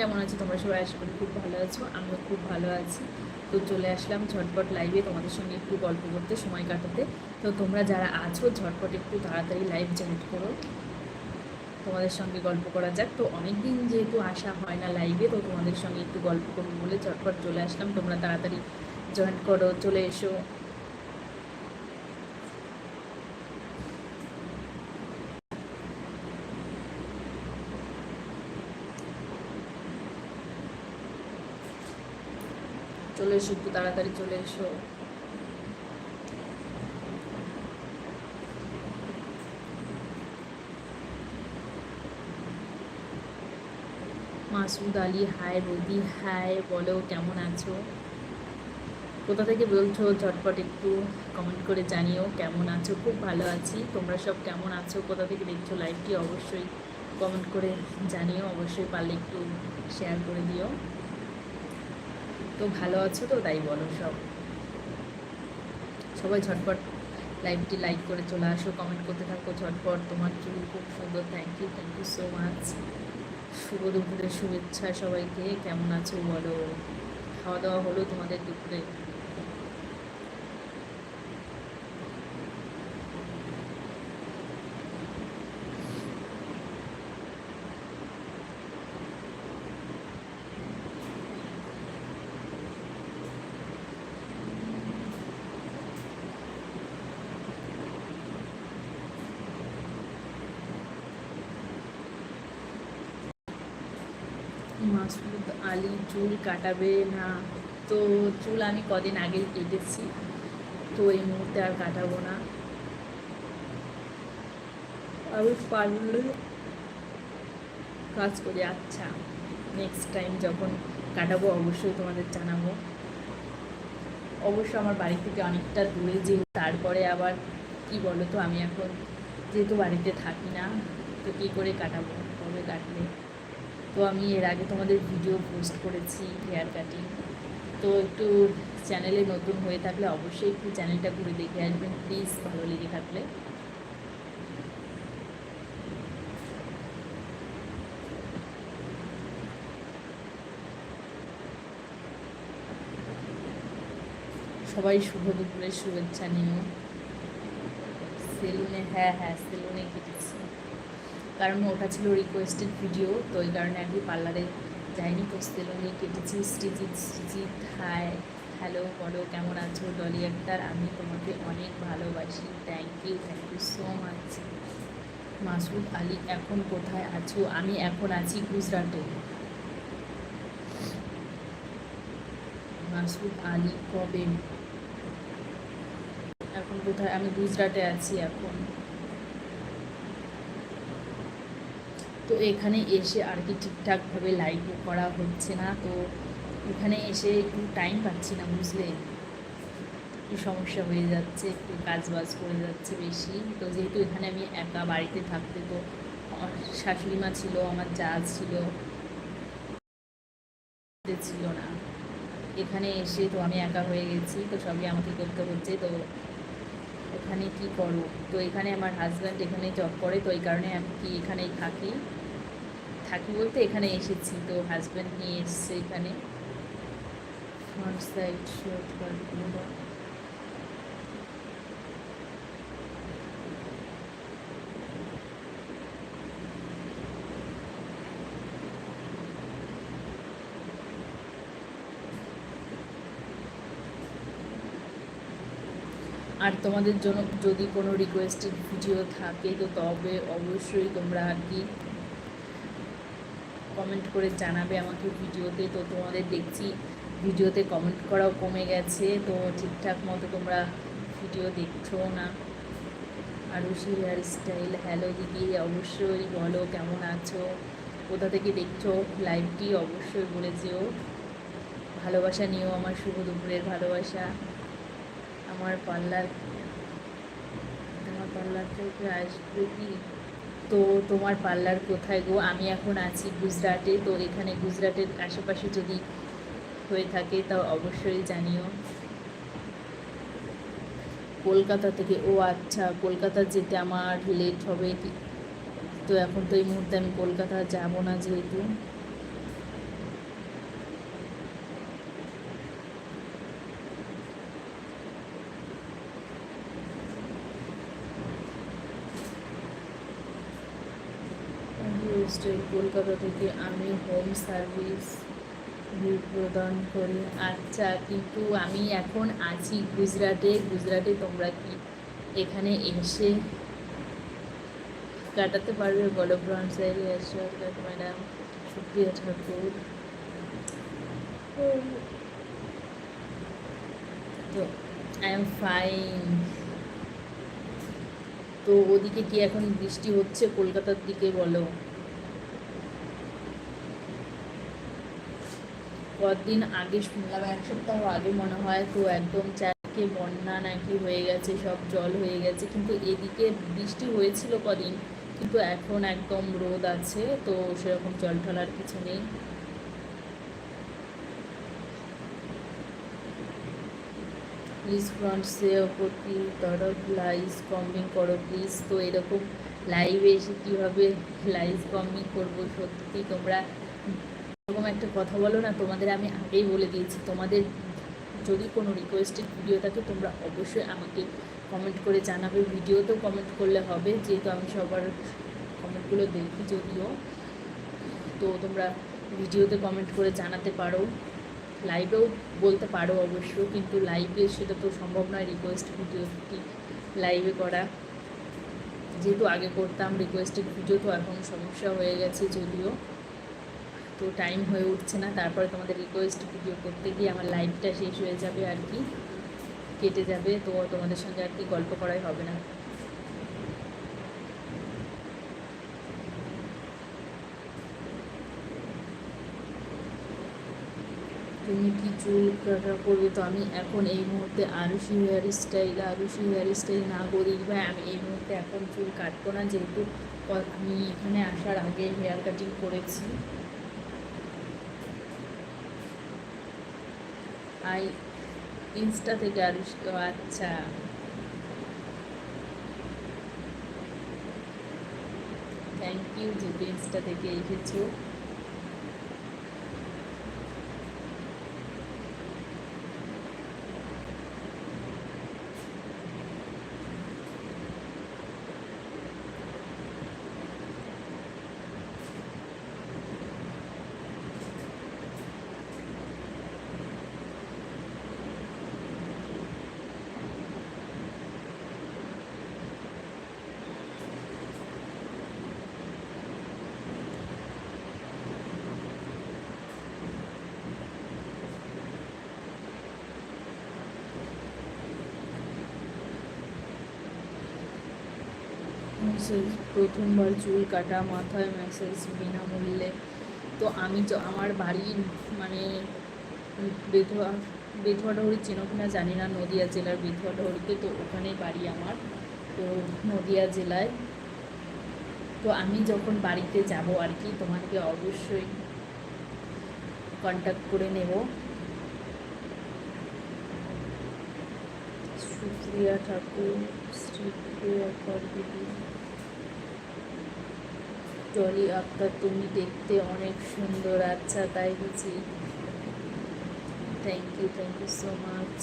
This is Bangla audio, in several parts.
কেমন আছো? তোমরা সবাই আশা করি খুব ভালো আছো, আমিও খুব ভালো আছি। তো চলে আসলাম ঝটপট লাইভে তোমাদের সঙ্গে একটু গল্প করতে, সময় কাটাতে। তো তোমরা যারা আছো, ঝটপট একটু তাড়াতাড়ি লাইভ জয়েন করো। তোমাদের সঙ্গে গল্প করা যাক। তো অনেক দিন যেহেতু আসা হয় না লাইভে তো তোমাদের সঙ্গে একটু গল্প করব বলে ঝটপট চলে আসলাম। তোমরা তাড়াতাড়ি জয়েন করো, চলে এসো। চলে এসো, একটু তাড়াতাড়ি চলে এসো। মাসুদ আলী হাই বৌদি হাই বলো কেমন আছো? কোথা থেকে বলছো? ঝটপট একটু কমেন্ট করে জানিও কেমন আছো? খুব ভালো আছি। তোমরা সব কেমন আছো? কোথা থেকে দেখছ লাইভটি অবশ্যই কমেন্ট করে জানিও। অবশ্যই পারলে একটু শেয়ার করে দিও। তো ভালো আছো তো? তাই বলো সব। সবাই ঝটপট লাইভটি লাইক করে চলে আসো কমেন্ট করতে থাকো, ঝটপট। তোমার চুল খুব সুন্দর thank you thank you so much শুভ দুপুরের শুভেচ্ছা সবাইকে, কেমন আছো বলো? খাওয়া দাওয়া হলো তোমাদের দুপুরে? মাসুদ আলী চুল কাটাবে না? তো চুল আমি কদিন আগেই কেটেছি। তো এই মুহূর্তে আর কাটাবো না। আমি পারলে কাজ করি আচ্ছা নেক্সট টাইম যখন কাটাবো অবশ্যই তোমাদের জানাব। অবশ্য আমার বাড়ি থেকে অনেকটা দূরে যে তারপরে আবার কি বলো তো আমি এখন যেহেতু বাড়িতে থাকি না, তো কী করে কাটাবো, কবে কাটলে? তো আমি এর আগে তোমাদের ভিডিও পোস্ট করেছি হেয়ার কাটিং তো একটু চ্যানেলে নতুন হয়ে থাকলে অবশ্যই একটু চ্যানেলটা ঘুরে দেখে আসবেন প্লিজ ভালো লেগে থাকলে। সবাই শুভ দুপুরের শুভেচ্ছা নিও। সেলুনে হ্যাঁ হ্যাঁ সেলুনে কেটেছি। কারণ ওটা ছিল রিকোয়েস্টেড ভিডিও তো ওই কারণে আমি পার্লারে যাইনি, তো সেলুনে কেটেছি। সৃজিৎ সৃজিৎ হাই হ্যালো বলো, কেমন আছো? ডলি আক্তার আমি তোমাকে অনেক ভালোবাসি। Thank you thank you so much Masud Ali, এখন কোথায় আছো? আমি এখন আছি গুজরাটে। মাসুদ আলী, কবে? এখন কোথায়? আমি গুজরাটে আছি এখন। তো এখানে এসে আর কি ঠিকঠাকভাবে লাইভও করা হচ্ছে না। তো এখানে এসে একটু টাইম পাচ্ছি না বুঝলে। একটু সমস্যা হয়ে যাচ্ছে, একটু কাজ বাজ করে যাচ্ছে বেশি। তো যেহেতু এখানে আমি একা বাড়িতে থাকতে, তো আমার শাশুড়ি মা ছিল, আমার যা ছিল ছিল না। এখানে এসে তো আমি একা হয়ে গেছি, তো সবই আমাকে করতে হচ্ছে। তো এখানে কি করো তো এখানে আমার হাজব্যান্ড এখানে জব করে, তো এই কারণে আমি কি এখানেই থাকি। থাকি বলতে এখানে এসেছি। তো হাজব্যান্ড নিয়ে এসছে এখানে। আর তোমাদের জন্য যদি কোনো রিকোয়েস্টেড ভিডিও থাকে, তো তবে অবশ্যই তোমরা আর কি কমেন্ট করে জানাবে আমাকে ভিডিওতে। তো তোমাদের দেখছি, ভিডিওতে কমেন্ট করাও কমে গেছে। তো ঠিকঠাক মতো তোমরা ভিডিও দেখছ না? আরুষি হেয়ার স্টাইল হ্যালো দিদি, অবশ্যই বলো কেমন আছো? কোথা থেকে দেখছ? লাইভটি অবশ্যই বলে যেও। ভালোবাসা নিয়েও আমার শুভ দুপুরের ভালোবাসা। আমার পার্লার আমার পার্লার থেকে আসবে কি? তো তোমার পার্লার কোথায় গো? আমি এখন আছি গুজরাটে, তো এখানে গুজরাটের আশেপাশে যদি হয়ে থাকে, তা অবশ্যই জানিও। কলকাতা থেকে, ও আচ্ছা কলকাতা যেতে আমার লেট হবে। তো এখন তো এই মুহূর্তে আমি কলকাতা যাব না যেহেতু। স্টাইল কলকাতা থেকে আমি হোম সার্ভিস প্রদান করি। আচ্ছা কিন্তু আমি এখন আছি গুজরাটে। গুজরাটে তোমরা কি এখানে এসে কাটাতে পারবে? বলো ব্রন্স ম্যাডাম সুপ্রিয়া ঠাকুর। তো আই এম ফাইন তো ওদিকে কি এখন বৃষ্টি হচ্ছে? কলকাতার দিকে বলো। কদিন আগে শুনলাম, এক সপ্তাহ আগে মনে হয় তো একদম চারকে বন্যা নাকি হয়ে গেছে, সব জল হয়ে গেছে, কিন্তু এদিকে বৃষ্টি হয়েছিল কদিন, কিন্তু এখন একদম রোদ আছে, তো সেরকম জল ঠলার কিছু নেই। প্লিজ ফ্রন্ট ওপর কি তরফ লাইস কমিং করো প্লিজ তো এরকম লাইভে এসে কীভাবে লাইভ কমিং করব সত্যি তোমরা এরকম একটা কথা বলো না, তোমাদের আমি আগেই বলে দিয়েছি, তোমাদের যদি কোনো রিকোয়েস্টেড ভিডিও থাকে, তোমরা অবশ্যই আমাকে কমেন্ট করে জানাবে। ভিডিওতেও কমেন্ট করলে হবে, যেহেতু আমি সবার কমেন্টগুলো দেখি যদিও। তো তোমরা ভিডিওতে কমেন্ট করে জানাতে পারো লাইভেও বলতে পারো অবশ্য কিন্তু লাইভে সেটা তো সম্ভব নয় রিকোয়েস্ট ভিডিওটি লাইভে করা। যেহেতু আগে করতাম রিকোয়েস্টেড ভিডিও তো এখন সমস্যা হয়ে গেছে যদিও। তো টাইম হয়ে উঠছে না, তারপরে তোমাদের রিকোয়েস্ট ভিডিও করতে গিয়ে আমার লাইফটা শেষ হয়ে যাবে আর কি, কেটে যাবে, তো তোমাদের সঙ্গে আর কি গল্প করাই হবে না। তুমি কি চুল কাটা করবে? তো আমি এখন এই মুহূর্তে Arushi hair style Arushi hair style না করি ভাই আমি এই মুহূর্তে এখন চুল কাটবো না, যেহেতু আমি এখানে আসার আগে হেয়ার কাটিং করেছি। আই ইনস্টা থেকে আরুষ আচ্ছা। থ্যাংক ইউ যে ইনস্টা থেকে এসেছ। প্রথমবার চুল কাটা, মাথায় মেসেজ বিনামূল্যে। তো আমি তো, আমার বাড়ির মানে বেথুয়া বেথুয়া ডহরি চেনো কিনা জানি না, নদিয়া জেলার বেথুয়া ডহরিতে তো ওখানে বাড়ি আমার। তো নদিয়া জেলায়। তো আমি যখন বাড়িতে যাব আর কি, তোমাকে অবশ্যই কন্ট্যাক্ট করে নেব। সুপ্রিয়া ঠাকুর শ্রীপ্রিয়া কর দিদি টলি আক্তার তুমি দেখতে অনেক সুন্দর। আচ্ছা তাই বুঝি? Thank you thank you so much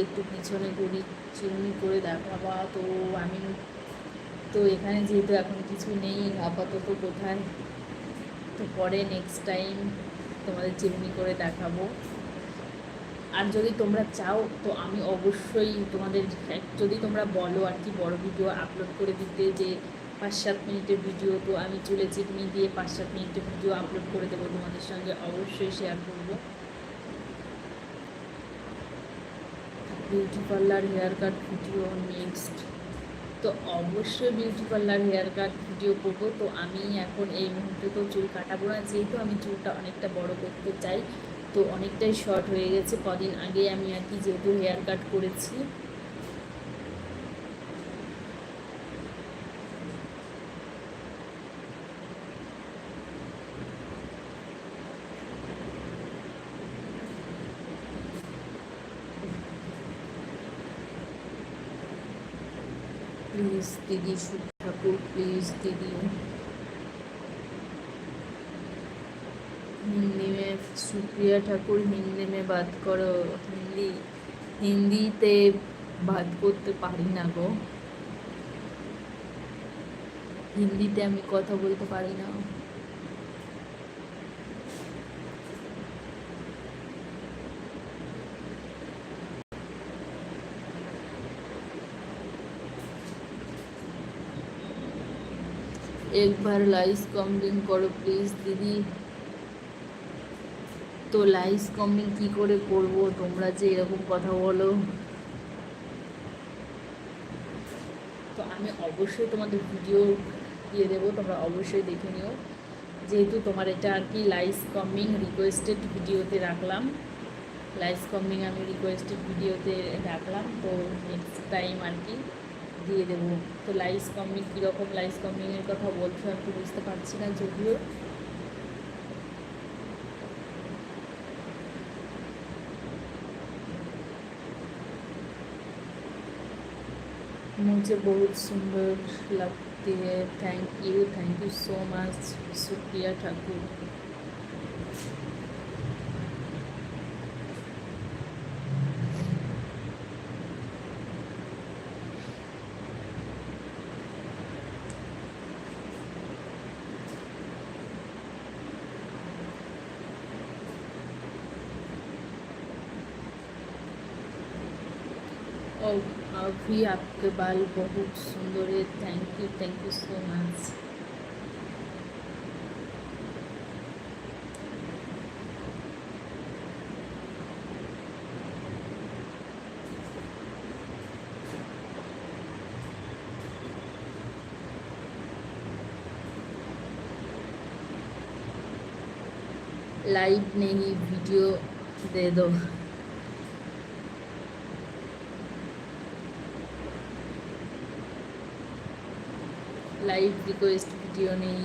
একটু পিছনে ঘুরি, চিরুনি করে দেখাবা। তো, আমি তো এখানে যেহেতু এখন কিছু নেই, আপাতত কোথায়? তো পরে নেক্সট টাইম তোমাদের চিরুনি করে দেখাবো। আর যদি তোমরা চাও, তো আমি অবশ্যই তোমাদের যদি তোমরা বলো আর কি, বড় ভিডিও আপলোড করে দিতে যে পাঁচ সাত মিনিটের ভিডিও তো আমি চুলে চিকনি দিয়ে পাঁচ সাত মিনিটের ভিডিও আপলোড করে দেবো তোমাদের সঙ্গে, অবশ্যই শেয়ার করব। Beauty parlour hair cut video next তো অবশ্যই beauty parlour hair cut video করব। তো আমি এখন এই মুহূর্তে তো চুল কাটাবো না, যেহেতু আমি চুলটা অনেকটা বড় করতে চাই। তো অনেকটাই শর্ট হয়ে গেছে। কদিন আগে আমি আর কি যেহেতু হেয়ার কাট করেছি। প্লিজ দিদি ঠাকুর প্লিজ দিদি। हिंदी में सुप्रिया ठाकुर হিন্দি মে বাত করো হিন্দি হিন্দিতে বাদ করতে পারি না গো হিন্দিতে আমি কথা বলতে পারি না একবার লাইস কমেন্ট করো প্লিজ দিদি তো লাইস কমেন্ট কি করে করব? তোমরা যে এরকম কথা বলো। তো আমি অবশ্যই তোমাদের ভিডিও দিয়ে দেবো, তোমরা অবশ্যই দেখে নিও। যেহেতু তোমার এটা আর কি লাইস কমিং রিকোয়েস্টেড ভিডিওতে রাখলাম। লাইস কমিং আমি রিকোয়েস্টেড ভিডিওতে রাখলাম, তো নেক্সট টাইম আর কি দিয়ে দেবো। তো লাইস কমিং কীরকম লাইস কমিংয়ের কথা বলছো আমি তো বুঝতে পারছি না যদিও। मुझे बहुत सुंदर लगती है। Thank you thank you so much शुक्रिया ठाकुर। अभी आपके बाल बहुत सुंदर है। Thank you thank you so much live नहीं वीडियो दे दो। লাইভ রিকোয়েস্ট ভিডিও নেই